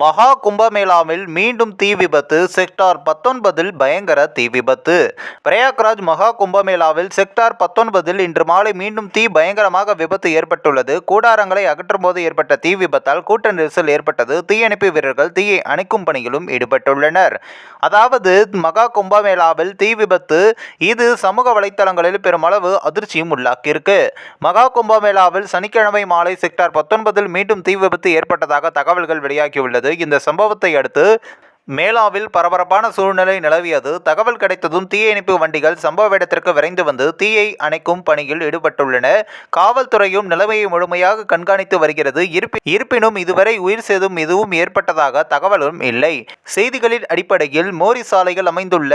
மகா கும்பமேளாவில் மீண்டும் தீ விபத்து. செக்டார் பத்தொன்பதில் பயங்கர தீ விபத்து. பிரயாக்ராஜ் மகா கும்பமேளாவில் செக்டார் பத்தொன்பதில் இன்று மாலை மீண்டும் தீ பயங்கரமாக விபத்து ஏற்பட்டுள்ளது. கூடாரங்களை அகற்றும் போது ஏற்பட்ட தீ விபத்தால் கூட்ட நெரிசல் ஏற்பட்டது. தீயணைப்பு வீரர்கள் தீயை அணைக்கும் பணியிலும் ஈடுபட்டுள்ளனர். அதாவது மகா கும்பமேளாவில் தீ விபத்து இது சமூக வலைத்தளங்களில் பெருமளவு அதிர்ச்சியும் உள்ளாக்கியிருக்கு. மகா கும்பமேளாவில் சனிக்கிழமை மாலை செக்டார் பத்தொன்பதில் மீண்டும் தீ விபத்து ஏற்பட்டதாக தகவல்கள் வெளியாகியுள்ளது. இந்த சம்பவத்தை அடுத்து மேலாவில் பரபரப்பான சூழ்நிலை நிலவியது. தகவல் கிடைத்ததும் தீயணைப்பு வண்டிகள் சம்பவ இடத்திற்கு விரைந்து வந்து தீயை அணைக்கும் பணியில் ஈடுபட்டுள்ளன. காவல்துறையும் நிலைமையை முழுமையாக கண்காணித்து வருகிறது. இருப்பினும் இதுவரை உயிர் சேதம் எதுவும் ஏற்பட்டதாக தகவலும் இல்லை. செய்திகளின் அடிப்படையில் மோரி சாலையில் அமைந்துள்ள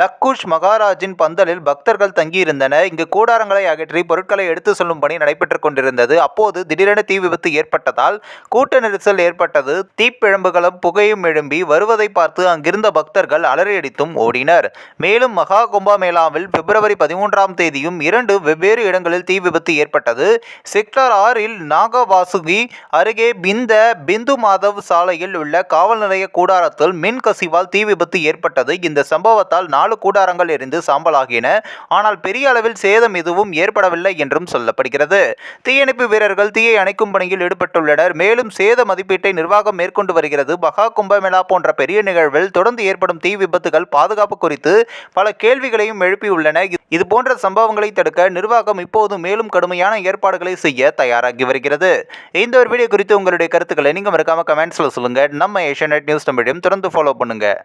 லக்குஷ் மகாராஜின் பந்தலில் பக்தர்கள் தங்கியிருந்தனர். இங்கு கூடாரங்களை அகற்றி பொருட்களை எடுத்து செல்லும் பணி நடைபெற்றுக் கொண்டிருந்தது. அப்போது திடீரென தீ விபத்து ஏற்பட்டதால் கூட்ட நெரிசல் ஏற்பட்டது. தீப்பிழம்புகளும் புகையும் எழும்பி வருவதை பார்த்து அங்கிருந்த பக்தர்கள் அலறியடித்தும் ஓடினர். மேலும் மகா கும்பமேளாவில் பிப்ரவரி பதிமூன்றாம் தேதியும் இரண்டு வெவ்வேறு இடங்களில் தீ விபத்து ஏற்பட்டது. செக்டார் ஆறில் நாகவாசுகி அருகே பிந்த பிந்து மாதவ் சாலையில் உள்ள காவல் நிலைய கூடாரத்தில் மின் கசிவால் தீ விபத்து ஏற்பட்டது. இந்த சம்பவத்தால் நாலு கூடாரங்கள் எரிந்து சாம்பலாகின. ஆனால் பெரிய அளவில் சேதம் எதுவும் ஏற்படவில்லை என்றும் சொல்லப்படுகிறது. தீயணைப்பு வீரர்கள் தீயை அணைக்கும் பணியில் ஈடுபட்டுள்ளனர். மேலும் சேத மதிப்பீட்டை நிர்வாகம் மேற்கொண்டு வருகிறது. மகா கும்பமேளா போன்ற பெரிய நிகழ்வில் தொடர்ந்து ஏற்படும் தீ விபத்துகள் பாதுகாப்பு குறித்து பல கேள்விகளையும் எழுப்பியுள்ளன. இது போன்ற சம்பவங்களை தடுக்க நிர்வாகம் இப்போது மேலும் கடுமையான ஏற்பாடுகளை செய்ய தயாராகி வருகிறது. இந்த ஒரு வீடியோ குறித்து உங்களுடைய கருத்துக்களை நீங்கள் மறக்காம கமெண்ட்ஸில் சொல்லுங்கள் நம்ம ஏஷியா நியூஸ் தமிழையும் தொடர்ந்து ஃபாலோ பண்ணுங்கள்